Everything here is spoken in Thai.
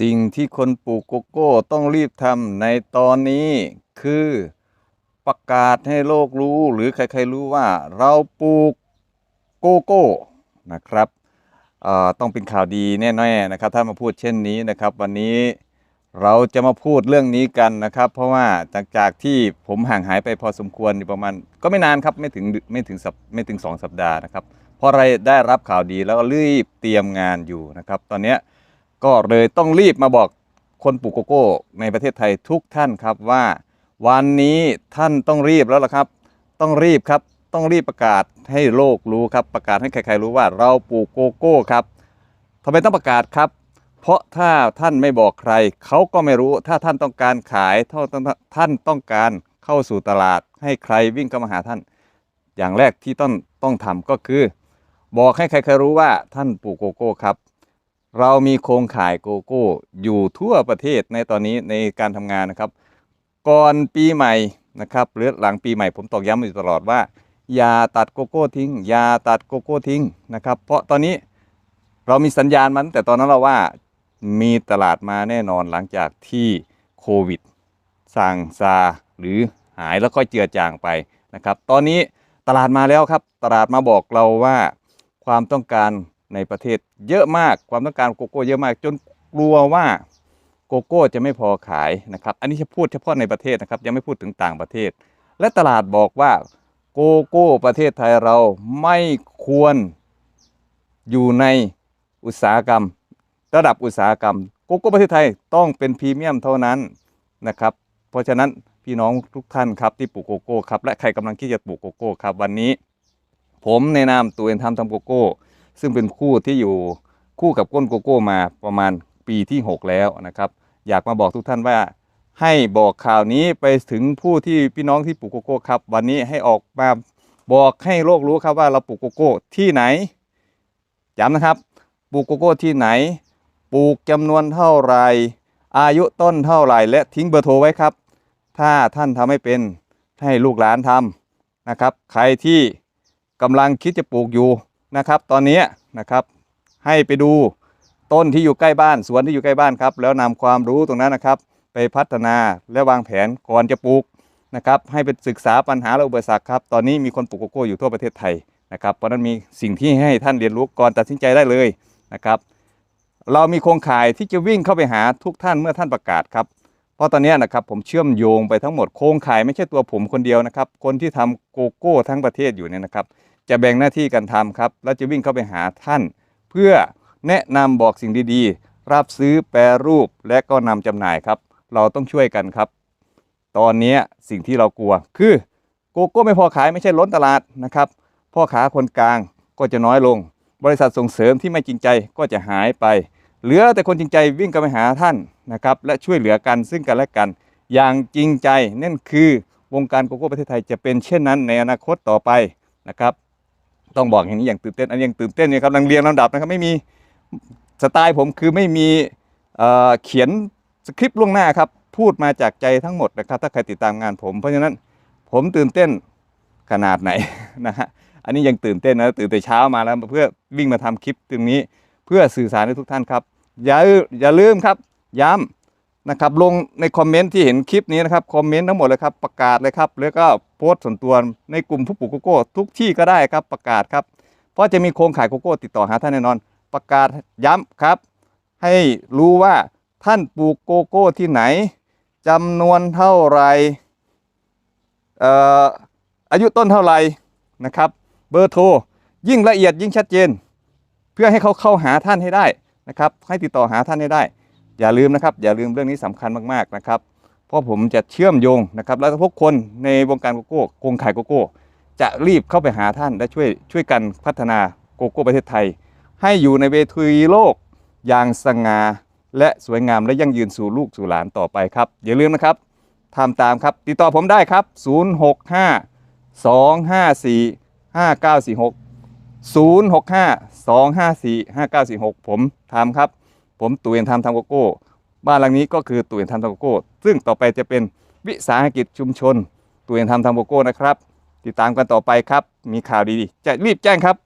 สิ่งที่คนปลูกโกโก้ต้องรีบทำในตอนนี้คือประกาศให้โลกรู้หรือใครๆรู้ว่าเราปลูกโกโก้นะครับต้องเป็นข่าวดีแน่ๆนะครับ ถ้ามาพูดเช่นนี้นะครับ วันนี้เราจะมาพูดเรื่องนี้กันนะครับ เพราะว่าจากจากที่ผมห่างหายไปพอสมควรอยู่ประมาณก็ไม่นานครับไม่ถึงไม่ถึงสัปไม่ถึงสองสัปดาห์นะครับเพราะอะไรได้รับข่าวดีแล้วก็รีบเตรียมงานอยู่นะครับ ตอนเนี้ย ก็เลยต้องรีบมาบอกคนปลูกโกโก้ในประเทศไทยทุกท่านครับว่า วันนี้ท่านต้องรีบแล้วล่ะครับ ต้องรีบครับต้องรีบประกาศให้โลกรู้ครับ ประกาศให้ใครๆรู้ว่าเราปลูกโกโก้ครับทำไมต้องประกาศครับ เพราะถ้าท่านไม่บอกใคร เขาก็ไม่รู้ถ้าท่านต้องการขายเท่าท่านต้องการเข้าสู่ตลาด ให้ใครวิ่งเข้ามาหาท่าน อย่างแรกที่ต้องต้องทำก็คือ บอกให้ใครๆรู้ว่าท่านปลูกโกโก้ครับ เรามีโครงข่ายโกโก้อยู่ทั่วประเทศในตอนนี้ในการทำงานนะครับ ก่อนปีใหม่นะครับหรือหลังปีใหม่ผมตอกย้ำอยู่ตลอดว่า อย่าตัดโกโก้ทิ้ง อย่าตัดโกโก้ทิ้งนะครับ เพราะตอนนี้เรามีสัญญาณมันแต่ตอนนั้นเราว่ามีตลาดมาแน่นอนหลังจากที่โควิดสั่งซาหรือหายแล้วก็เจือจางไปนะครับ ตอนนี้ตลาดมาแล้วครับ ตลาดมาบอกเราว่าความต้องการ ในประเทศเยอะมากความต้องการโกโก้เยอะมาก จนกลัวว่าโกโก้จะไม่พอขายนะครับ อันนี้จะพูดเฉพาะในประเทศนะครับ ยังไม่พูดถึงต่างประเทศ และตลาดบอกว่าโกโก้ประเทศไทยเราไม่ควรอยู่ในอุตสาหกรรม ระดับอุตสาหกรรม โกโก้ประเทศไทยต้องเป็นพรีเมียมเท่านั้นนะครับ เพราะฉะนั้นพี่น้องทุกท่านครับที่ปลูกโกโก้ครับและใครกำลังคิดจะปลูกโกโก้ครับวันนี้ ผมในนามตัวเอ็นทำทำโกโก้ ซึ่งเป็นคู่ที่อยู่คู่กับก้นโกโก้มาประมาณปีที่ 6 แล้วนะครับ อยากมาบอกทุกท่านว่า ให้บอกข่าวนี้ไปถึงผู้ที่พี่น้องที่ปลูกโกโก้ครับ วันนี้ให้ออกมาบอกให้โลกรู้ครับว่าเราปลูกโกโก้ที่ไหนย้ำนะครับ ปลูกโกโก้ที่ไหน ปลูกจำนวนเท่าไหรอายุต้นเท่าไหรและทิ้งเบอร์โทรไว้ครับ ถ้าท่านทำไม่เป็นให้ลูกหลานทำนะครับ ใครที่กำลังคิดจะปลูกอยู่ นะครับ ตอนนี้นะครับให้ไปดูต้นที่อยู่ใกล้บ้านสวนที่อยู่ใกล้บ้านครับ แล้วนำความรู้ตรงนั้นนะครับ ไปพัฒนาและวางแผนก่อนจะปลูกนะครับ ให้ไปศึกษาปัญหาและอุปสรรคครับตอนนี้มีคนปลูกโกโก้อยู่ทั่วประเทศไทยนะครับ เพราะฉะนั้นมีสิ่งที่ให้ท่านเรียนรู้ก่อนตัดสินใจได้เลยนะครับ เรามีโครงข่ายที่จะวิ่งเข้าไปหาทุกท่านเมื่อท่านประกาศครับเพราะตอนนี้นะครับผมเชื่อมโยงไปทั้งหมดโครงข่ายไม่ใช่ตัวผมคนเดียวนะครับ คนที่ทำโกโก้ทั้งประเทศอยู่เนี่ยนะครับ จะแบ่งหน้าที่กันทำครับ แล้วจะวิ่งเข้าไปหาท่าน เพื่อแนะนำบอกสิ่งดีๆ รับซื้อแปรรูปและก็นำจำหน่ายครับ เราต้องช่วยกันครับ ตอนนี้สิ่งที่เรากลัวคือโกโก้ไม่พอขายไม่ใช่ล้นตลาดนะครับ พ่อค้าคนกลางก็จะน้อยลง บริษัทส่งเสริมที่ไม่จริงใจก็จะหายไป เหลือแต่คนจริงใจวิ่งกันไปหาท่านนะครับ และช่วยเหลือกันซึ่งกันและกัน อย่างจริงใจนั่นคือวงการโกโก้ประเทศไทยจะเป็นเช่นนั้นในอนาคตต่อไปนะครับ ต้องบอกอย่างนี้อย่างตื่นเต้นอันนี้ยังตื่นเต้นอยู่ครับลังเรียงลำดับนะครับไม่มีสไตล์ผมคือไม่มีเเขียนสคริปต์ล่วงหน้าครับพูดมาจากใจทั้งหมดนะครับ ถ้าใครติดตามงานผม เพราะฉะนั้นผมตื่นเต้นขนาดไหนนะฮะอันนี้ยังตื่นเต้นนะตื่นแต่เช้ามาแล้วเพื่อวิ่งมาทำคลิปตรงนี้ เพื่อสื่อสารให้ทุกท่านครับ อย่าอย่าลืมครับ ย้ำ นะครับลงในคอมเมนต์ที่เห็นคลิปนี้นะครับคอมเมนต์ทั้งหมดเลยครับประกาศเลยครับแล้วก็โพสต์ส่วนตัวในกลุ่มผู้ปลูกโกโก้ทุกที่ก็ได้ครับประกาศครับเพราะจะมีโครงข่ายโกโก้ติดต่อหาท่านแน่นอน ประกาศย้ำครับ ให้รู้ว่าท่านปลูกโกโก้ที่ไหนจำนวนเท่าไหรเอ่ออายุต้นเท่าไหรนะครับเบอร์โทรยิ่งละเอียดยิ่งชัดเจน เพื่อให้เขาเข้าหาท่านให้ได้นะครับให้ติดต่อหาท่านให้ได้ อย่าลืมนะครับ อย่าลืมเรื่องนี้สำคัญมากๆนะครับ เพราะผมจะเชื่อมโยงนะครับ แล้วทุกคนในวงการโกโก้โครงข่ายโกโก้ จะรีบเข้าไปหาท่านและช่วยช่วยกันพัฒนาโกโก้ประเทศไทย ให้อยู่ในเวทีโลกอย่างสง่าและสวยงามและยั่งยืนสู่ลูกสู่หลานต่อไปครับ อย่าลืมนะครับทำตามครับ ติดต่อผมได้ครับ 065 254 5946 065 254 5946 ผมทำครับ ผมตู่เอ็นทำทำโกโก้ บ้านหลังนี้ก็คือตู่เอ็นทำทำโกโก้ ซึ่งต่อไปจะเป็นวิสาหกิจชุมชนตู่เอ็นทำทำโกโก้นะครับ ติดตามกันต่อไปครับ มีข่าวดีๆ จะรีบแจ้งครับ